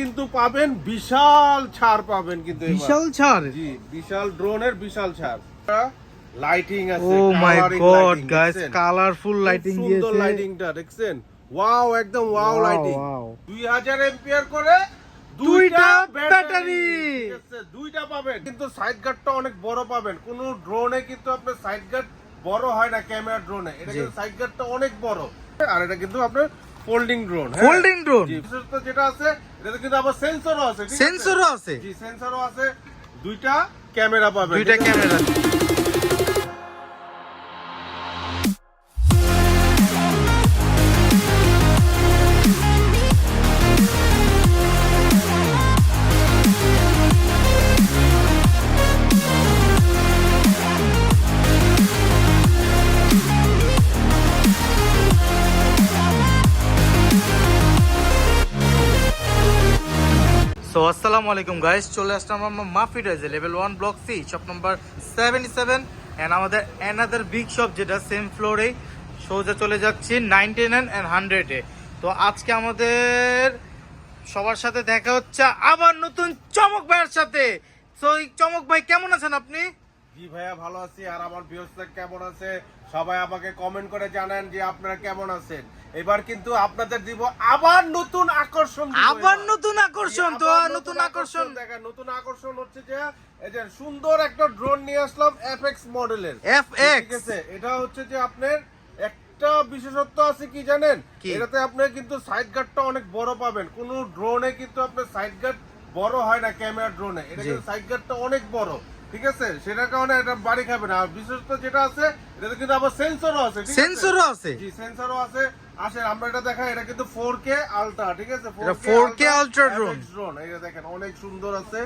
কিন্তু পাবেন বিশাল ছাড় পাবেন কিন্তু বিশাল ছাড়? জি বিশাল ড্রোনের বিশাল ছাড়। লাইটিং আছে ও my god guys colourful lighting সুন্দর লাইটিংটা দেখছেন? ওয়াও একদম ওয়াও লাইটিং 2000 এম্পিয়ার করে দুইটা ব্যাটারি দুইটা পাবেন। কিন্তু সাইড গার্ডটা অনেক বড় পাবেন। কোন ড্রোনে কিন্তু আপনার সাইড গার্ড বড় হয় না ক্যামেরা ড্রোনে এটা। কিন্তু সাইড গার্ডটা অনেক বড়। আর এটা কিন্তু আপনার ফোল্ডিং ড্রোন ফোল্ডিং ড্রোন যেটা আছে এটাতে কিন্তু আবার সেন্সরও আছে? সেন্সরও আছে? জি সেন্সরও আছে। দুইটা ক্যামেরা পাবে দুইটা? ক্যামেরা। আসসালামু আলাইকুম গাইস চলে আসলাম আমরা মাফি ডাইজে level one block C shop number seventy seven and আমাদের অ্যানাদার বিগ শপ যেটা সেম ফ্লোরে সোজা চলে যাচ্ছি নাইনটি নাইন অ্যান্ড হান্ড্রেডে তো আজকে আমাদের সবার সাথে দেখা হচ্ছে আবার নতুন চমক ভাইয়ের সাথে। তো চমক ভাই, কেমন আছেন আপনি? জি ভাইয়া ভালো আছি। আর আমার ভিউয়ার্সরা কেমন আছে? সবাই আমাকে কমেন্ট করে জানান যে আপনারা কেমন আছেন। এবার কিন্তু আপনাদের দিব আবার নতুন আকর্ষণ আবার নতুন আকর্ষণ তো নতুন আকর্ষণ। দেখেন নতুন আকর্ষণ হচ্ছে যে এই যে সুন্দর একটা ড্রোন নিয়ে আসলাম এফএক্স মডেলের এফ ঠিক আছে? এটা হচ্ছে যে আপনার একটা বিশেষত্ব আছে কি জানেন? এটাতে আপনি কিন্তু সাইড গার্ডটা অনেক বড় পাবেন। কোন ড্রোনে কিন্তু আপনার সাইড গার্ড বড় হয় না ক্যামেরা ড্রোনে এটা কিন্তু সাইড গার্ডটা অনেক বড়। ঠিক আছে? সেটার কারণে এটা বাড়ি খাবে না। আর বিশেষত যেটা আছে এটাতে কিন্তু আবার সেন্সরও আছে সেন্সরও আছে? জি সেন্সরও আছে। আসেন আমরা এটা দেখাই। এটা কিন্তু 4K আলট্রা ঠিক আছে? এটা 4K ultra drone। ড্রোন এটা দেখেন অনেক সুন্দর আছে।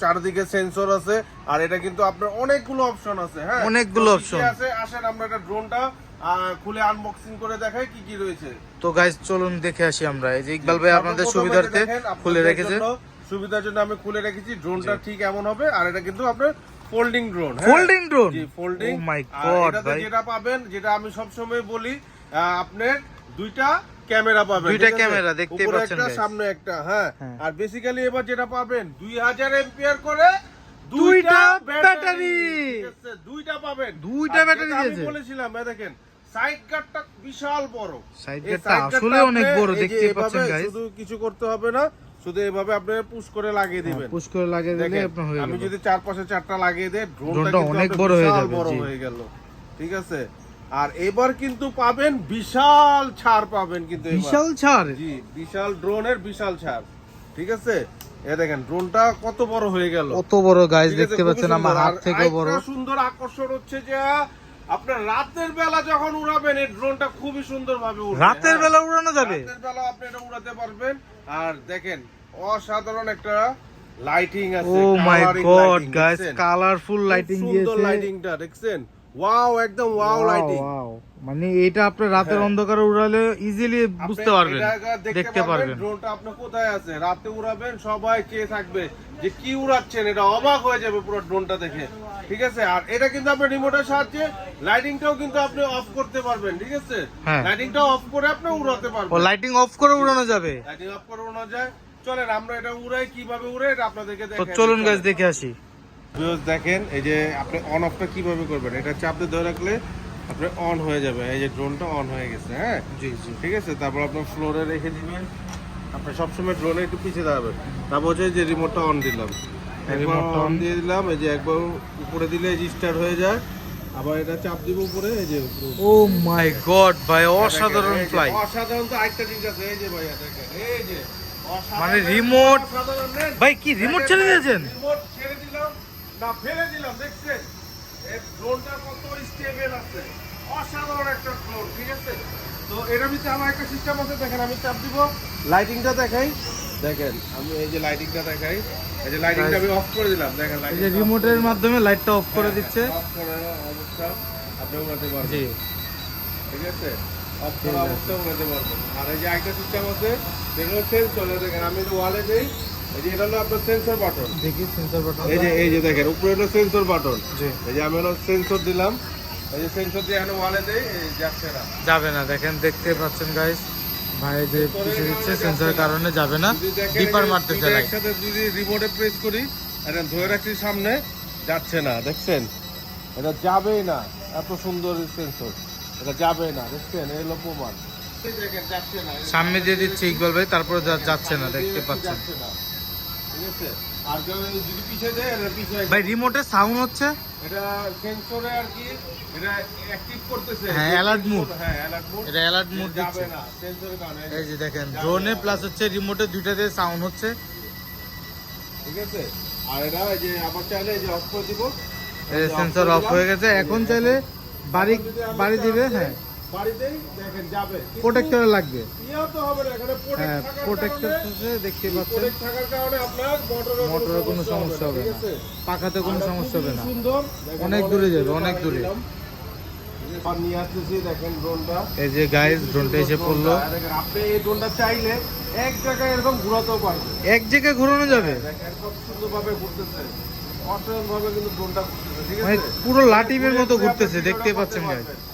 চারদিকে সেন্সর আছে। আর এটা কিন্তু আপনার অনেকগুলো অপশন আছে হ্যাঁ? অনেকগুলো কি আছে? আসেন আমরা এটা ড্রোনটা খুলে আনবক্সিং করে দেখাই কি কি রয়েছে। তো গাইস চলুন দেখে আসি আমরা। এই যে ইকবাল ভাই আপনাদের সুবিধার্থে খুলে রেখেছে। সুবিধার জন্য আমি খুলে রেখেছি। ড্রোনটা ঠিক এমন হবে আর এটা কিন্তু আপনার ফোল্ডিং ড্রোন ফোল্ডিং ড্রোন জি ফোল্ডিং ও মাই গড ভাই। যেটা পাবেন যেটা আমি সব সময় বলি আপনার দুইটা ক্যামেরা পাবেন দুইটা ক্যামেরা উপরে পাচ্ছেন একটা সামনে একটা হ্যাঁ? হ্যাঁ। আর বেসিক্যালি এবার যেটা পাবেন 2000 এম্পিয়ার করে দুইটা ব্যাটারি। দুইটা পাবেন। দুইটা ব্যাটারি যেটা আমি বলেছিলাম এই দেখেন সাইড গার্ডটা বিশাল বড়। সাইড গার্ডটা আসলে অনেক বড় এভাবে পাচ্ছেন গাইস শুধু কিছু করতে হবে না শুধু এভাবে আপনি পুশ করে লাগিয়ে দিবেন। পুশ করে লাগিয়ে দিলে আপনার হয়ে আমি যদি চার পাশে চারটা লাগিয়ে দেই ড্রোনটা অনেক বড় হয়ে যাবে, বড় হয়ে গেল। ঠিক আছে? আর এবার কিন্তু পাবেন বিশাল ছাড় পাবেন কিন্তু বিশাল ছাড়? জি বিশাল ড্রোনের বিশাল ছাড়। ঠিক আছে? এ দেখেন ড্রোনটা কত বড় হয়ে গেল। কত বড় গাইস দেখতে পাচ্ছেন আমার হাত থেকেও বড়। সুন্দর আকর্ষণ হচ্ছে যে আপনার রাতের বেলা যখন উড়াবেন এই ড্রোনটা খুবই সুন্দর ভাবে উড়বে। রাতের। বেলা উড়ানো যাবে? রাতের বেলা আপনি এটা উড়াতে পারবেন। আর দেখেন অসাধারণ একটা lighting oh my god guys colourful lighting সুন্দর লাইটিংটা দেখছেন? ওয়াও একদম ওয়াও লাইটিং মানে এটা আপনি রাতের হ্যাঁ। অন্ধকারে উড়ালে ইজিলি বুঝতে পারবেন দেখতে পারবেন ড্রোনটা আপনি কোথায় আছে? রাতে উড়াবেন সবাই চেয়ে থাকবে। যে কি উড়াচ্ছেন এটা অবাক হয়ে যাবে পুরো ড্রোনটা দেখে। ঠিক আছে? আর এটা কিন্তু আপনি রিমোটের সাহায্যে লাইটিংটাও কিন্তু আপনি অফ করতে পারবেন ঠিক আছে? হ্যাঁ। লাইটিংটা অফ করে আপনি উড়াতে পারবেন। লাইটিং অফ করে উড়ানো যাবে? লাইটিং অফ করে উড়ানো যায়। চলেন আমরা এটা উড়াই কীভাবে উড়াই এটা আপনাদেরকে দেখাই। চলুন গাইস দেখে আসি। দেখেন এই যে আপনি অন অফটা কীভাবে করবেন এটা চাপতে ধরে রাখলে আপনি অন হয়ে যাবে। এই যে ড্রোনটা অন হয়ে গেছে হ্যাঁ? জি জি। ঠিক আছে? তারপর আপনার ফ্লোরে রেখে দিবেন। আপনি সবসময় ড্রোনে একটু পিছিয়ে দাঁড়াবেন তারপর হচ্ছে যে রিমোটটা অন দিলাম। একবার রিমোটটা অন দিয়ে দিলাম এই যে একবার উপরে দিলে স্টার্ট হয়ে যায়। আবার এটা চাপ দিব উপরে এই যে ও মাই গড ভাই অসাধারণ ফ্লাই অসাধারণ তো আরেকটা জিনিস আছে এই যে দেখেন এই যে মানে রিমোট ভাই কি রিমোট ছেড়ে দিয়েছেন? রিমোট ছেড়ে দিলাম না ফেলে দিলাম দেখছেন? এই ড্রোনটা কত স্টেবল আছে। অসাধারণ একটা এটার ভিতরে আমার একটা সিস্টেম আছে দেখেন আমি চাপ দিব। লাইটিংটা দেখাই। দেখেন আমি এই যে লাইটিংটা দেখাই। এই যে লাইটিংটা আমি অফ করে দিলাম দেখেন এই যে রিমোটের মাধ্যমে লাইটটা অফ করে হ্যাঁ, দিচ্ছে। off করে অবস্থা আপনি উড়াতে পারবেন। জি। ঠিক আছে? অফ করা অবস্থা উড়াতে পারবেন। আর এই যে একটা সিস্টেম আছে সেন্সর দেখেন আমি ওয়ালে দেই এই যে এটা হলো আপনার সেন্সর বাটন দেখি সেন্সর বাটন এই যে এই যে দেখেন উপরে হলো সেন্সর বাটন এই যে আমি হলো সেন্সর দিলাম। যাবে না দেখেন দেখতে পাচ্ছেন গাইস ভাই যে পিছিয়ে দিচ্ছে সেন্সরের কারণে যাবে না ডিপার মারতেছে একসাথে যদি রিমোটে প্রেস করি এটা ধরে রাখছি সামনে যাচ্ছে না দেখছেন? এটা যাবেই না এত সুন্দর সেন্সর এটা যাবে না দেখছেন? এই হলো প্রমাণ। সামনে দিয়ে দিচ্ছে ইকবাল ভাই তারপরে যাচ্ছে না দেখতে পাচ্ছেন। ভাই রিমোটে সাউন্ড হচ্ছে? এটা সেন্সরে আর কি এটা অ্যাক্টিভ করতেছে। হ্যাঁ। হ্যাঁ অ্যালার্ট মোড এটা অ্যালার্ট মোড দিচ্ছে। না সেন্সরের কারণে। এই যে দেখেন ড্রোনে প্লাস হচ্ছে রিমোটে দুইটাতে সাউন্ড হচ্ছে। ঠিক আছে? আর এটা এই যে আবার চাইলে এই যে অফ করে দিব। এই সেন্সর অফ হয়ে গেছে। এখন চাইলে বাড়ি বাড়ি দিবে হ্যাঁ। বাড়িতেই দেখেন যাবে। প্রোটেক্টর লাগবে। ইয়া তো হবে না এখানে হ্যাঁ প্রোটেক্টর কারণে দেখতে পাচ্ছেন। প্রোটেক্ট থাকার কারণে আপনার মোটরের মোটরের কোনো সমস্যা হবে না। পাকাতে কোনো সমস্যা হবে না। সুন্দর। অনেক দূরে যাবে, অনেক দূরে। এই যে ড্রোনটা গাইস এসে পড়ল। আপনি এই ড্রোনটা চাইলে এক জায়গায় এরকম ঘুরাতেও এক জায়গায় ঘোরানো যাবে? খুব সুন্দরভাবে ঘুরতেছে। কিন্তু ড্রোনটা ঠিক মানে আছে? পুরো লাটিমের মতো ঘুরে ঘুরে ঘুরতেছে দেখতে পাচ্ছেন গাইস। ঠিক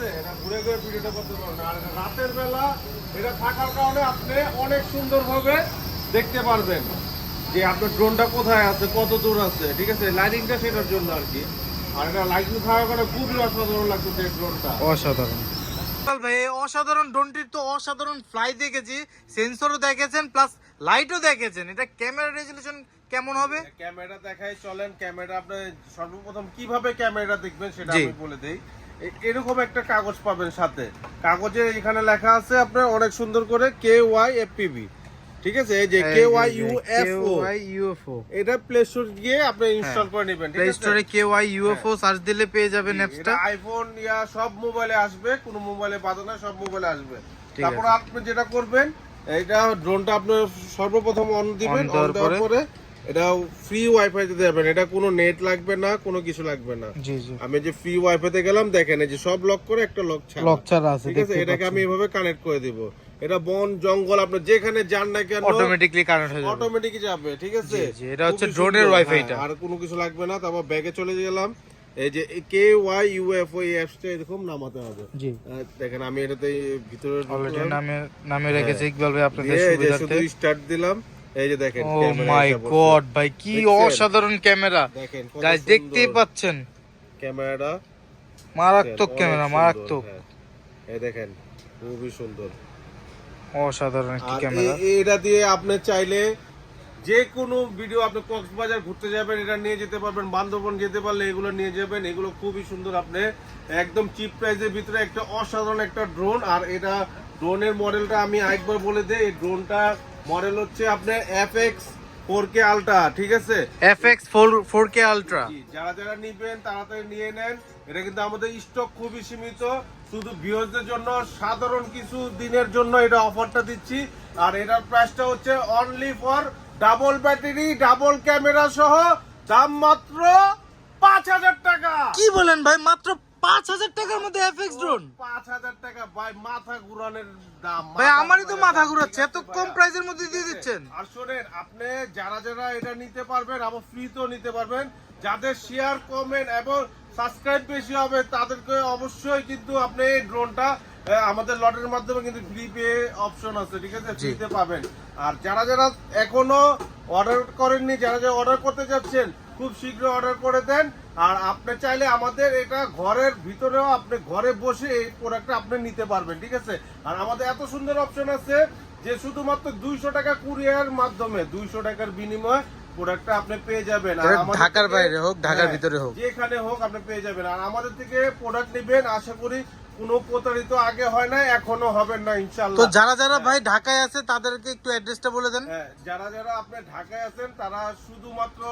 আছে এটা ঘুরে ঘুরে ভিডিওটা করতে পারবেন আর রাতের বেলা এটা থাকার কারণে আপনি অনেক সুন্দরভাবে দেখতে পারবেন যে আপনার ড্রোনটা কোথায় আছে কত দূর আছে ঠিক আছে? লাইটিংটা সেটার জন্য আর কি। আর এটা লাইটিং থাকার কারণে খুবই অসাধারণ লাগতেছে এই ড্রোনটা। অসাধারণ। ভাই অসাধারণ ড্রোনটির তো অসাধারণ ফ্লাই দেখেছি সেন্সরও দেখেছেন প্লাস লাইটও দেখেছেন। এটা ক্যামেরা রেজলিউশন কেমন হবে? ক্যামেরা দেখাই চলেন ক্যামেরা আপনার সর্বপ্রথম কীভাবে ক্যামেরা দেখবেন সেটা আমি বলে দেই। এরকম একটা কাগজ পাবেন সাথে। কাগজে এখানে লেখা আছে আপনার অনেক সুন্দর করে কে ওয়াই এফ এফপিবি ঠিক আছে? এই যে K Y U F O. UFO এটা প্লে স্টোর গিয়ে আপনি ইনস্টল করে নেবেন প্লে স্টোরে কে ওয়াই ইউএফও সার্চ দিলে পেয়ে যাবেন অ্যাপসটা আইফোন ইয়া সব মোবাইলে আসবে কোনো মোবাইলে বাধা না সব মোবাইলে আসবে। তারপর আপনি যেটা করবেন এইটা ড্রোনটা আপনি সর্বপ্রথম অন দিবেন অন দেওয়ার পরে? পরে এটা ফ্রি ওয়াইফাই তে দেবেন। এটা কোনো নেট লাগবে না কোনো কিছু লাগবে না। জি জি। আমি যে ফ্রি ওয়াইফাই তে গেলাম দেখেন এই যে সব লক করে একটা লক ছাড়া। লক ছাড়া আছে ঠিক আছে? এটাকে আমি এভাবে কানেক্ট করে দিব। এটা বন জঙ্গল আপনি যেখানে যান না কেন অটোমেটিকলি কানেক্ট হয়ে যাবে। অটোমেটিক যাবে ঠিক আছে? জি, এটা হচ্ছে। Wi-Fi হ্যাঁ, টা। আর কোনো কিছু লাগবে না তারপর ব্যাগে চলে গেলাম। এই যে কে ওয়াই ইউ ইউএফও এই অ্যাপসটা এরকম নামাতে হবে। জি। দেখেন আমি এটাতে ভিতরে অলরেডি নামে নামে রেখেছে ইকবাল ভাই আপনাদের দিয়ে এই যে সুবিধার্থে। শুধু স্টার্ট দিলাম। এই যে দেখেন ও মাই গড ভাই কি অসাধারণ ক্যামেরা। গাইস দেখতেই পাচ্ছেন। ক্যামেরাটা। মারাত্মক ক্যামেরা মারাত্মক। হ্যাঁ। এই দেখেন খুবই সুন্দর। অসাধারণ একটি ক্যামেরা। এটা দিয়ে আপনি চাইলে যে কোনো ভিডিও আপনি কক্সবাজার ঘুরতে যাবেন এটা নিয়ে যেতে পারবেন বান্দরবন যেতে পারলে এগুলো নিয়ে যাবেন। এগুলো খুবই সুন্দর আপনি একদম চিপ প্রাইসের ভিতরে একটা অসাধারণ একটা ড্রোন আর এটা ড্রোনের মডেলটা আমি আরেকবার বলে দিই এই ড্রোনটা মডেল হচ্ছে আপনার F X four K ultra ঠিক আছে? FX four four K ultra যারা যারা নিবেন তাড়াতাড়ি নিয়ে নেন। এটা কিন্তু আমাদের স্টক খুবই সীমিত। শুধু ভিউয়ারদের জন্য সাধারণ কিছু দিনের জন্য এটা অফারটা দিচ্ছি। আর এটার প্রাইসটা হচ্ছে only for double battery double camera সহ দাম মাত্র পাঁচ হাজার টাকা। কি বলেন ভাই? মাত্র পাঁচ হাজার টাকার মধ্যে এফএক্স ড্রোন পাঁচ হাজার টাকা ভাই মাথা ঘুরানোর দাম ভাই আমারই তো মাথা ঘুরাচ্ছে এত কম প্রাইসের মধ্যে দিয়ে দিচ্ছেন। আর শোনেন আপনি যারা যারা এটা নিতে পারবেন আবার ফ্রিতেও নিতে পারবেন যাদের শেয়ার কমেন্ট এবং সাবস্ক্রাইব বেশি হবে তাদেরকে অবশ্যই কিন্তু আপনি এই ড্রোনটা আমাদের লটের মাধ্যমে কিন্তু ফ্রি পে অপশন আছে ঠিক আছে? ফ্রিতে পাবেন। আর যারা যারা এখনও অর্ডার করেননি যারা যারা অর্ডার করতে যাচ্ছেন খুব শীঘ্র অর্ডার করে দেন। আর আপনি চাইলে আমাদের এটা ঘরের ভিতরেও আপনি ঘরে বসে এই প্রোডাক্টটা আপনি নিতে পারবেন ঠিক আছে? আর আমাদের এত সুন্দর অপশন আছে যে শুধুমাত্র দুইশো টাকা কুরিয়ার মাধ্যমে দুইশো টাকার বিনিময়ে প্রোডাক্টটা আপনি পেয়ে যাবেন। আর ঢাকার বাইরে হোক, ঢাকার হ্যাঁ, ভিতরে হোক। যেখানে হোক আপনি পেয়ে যাবেন। আর আমাদের থেকে প্রোডাক্ট নেবেন আশা করি কোনো প্রতারিত আগে হয় না এখনও হবে না তো যারা যারা ভাই ঢাকায় আছে তাদেরকে একটু অ্যাড্রেসটা বলে দেন। হ্যাঁ, যারা যারা আপনি ঢাকায় আছেন তারা শুধুমাত্র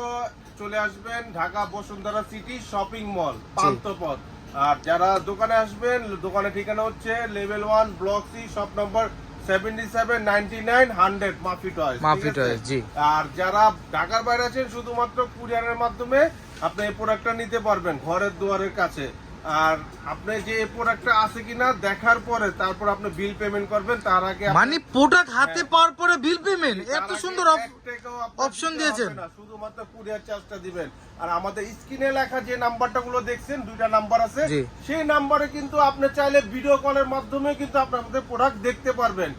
চলে আসবেন Dhaka Bashundhara city shopping mall Panthapath আর যারা দোকানে আসবেন দোকানের ঠিকানা হচ্ছে level one block C shop number আর যারা ঢাকার বাইরে আছেন শুধুমাত্র কুরিয়ারের মাধ্যমে আপনি এই প্রোডাক্টটা নিতে পারবেন ঘরের দুয়ারের কাছে। আর আপনি যে প্রোডাক্টটা আছে কিনা দেখার পরে তারপর আপনি বিল পেমেন্ট করবেন তার আগে মানে প্রোডাক্ট হাতে পাওয়ার পরে বিল পেমেন্ট এত সুন্দর এক অপ- টাকাও আপনার option দিতে দিয়েছেন। শুধুমাত্র কুরিয়ার চার্জটা দিবেন। আর আমাদের স্ক্রিনে লেখা যে নাম্বারটা গুলো দেখছেন দুইটা নাম্বার আছে সেই নাম্বারে কিন্তু আপনি চাইলে ভিডিও কলের মাধ্যমে কিন্তু আপনার আমাদের প্রোডাক্ট দেখতে পারবেন।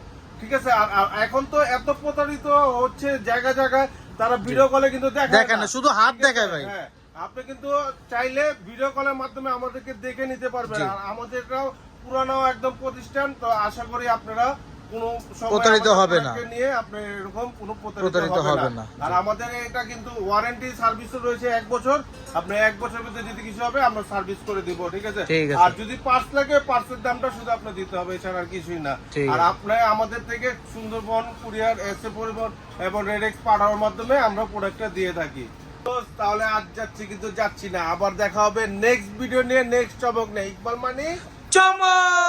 ঠিক আছে? আর এখন তো এত প্রতারিত হচ্ছে জায়গা জায়গায় তারা ভিডিও কলে কিন্তু দেখায় না, শুধু হাত দেখায় ভাই। হ্যাঁ। আপনি কিন্তু চাইলে ভিডিও কলের মাধ্যমে আমাদেরকে দেখে নিতে পারবেন। আর আমাদেরটাও পুরানো একদম প্রতিষ্ঠান তো আশা করি আপনারা প্রতারিত আমাদের হবে না। নিয়ে আপনি এরকম কোনো প্রতারিত প্রতারিত হবে হবে না। না আর আমাদের এটা কিন্তু ওয়ারেন্টি সার্ভিসও রয়েছে এক বছর। আপনি এক বছর ভিতরে যদি কিছু হবে আমরা সার্ভিস করে দিব ঠিক আছে? আর যদি পার্স লাগে পার্সের দামটা শুধু আপনি দিতে হবে এছাড়া আর কিছুই না। আর। আপনি আমাদের থেকে সুন্দরবন কুরিয়ার এসে পরিবহন এবং রেডেক্স পাঠানোর মাধ্যমে আমরা প্রোডাক্টটা দিয়ে থাকি। তাহলে আজ যাচ্ছি কিন্তু যাচ্ছি না। আবার দেখা হবে। নেক্সট ভিডিও নিয়ে নেক্সট চমক নেই ইকবাল মানে চমক!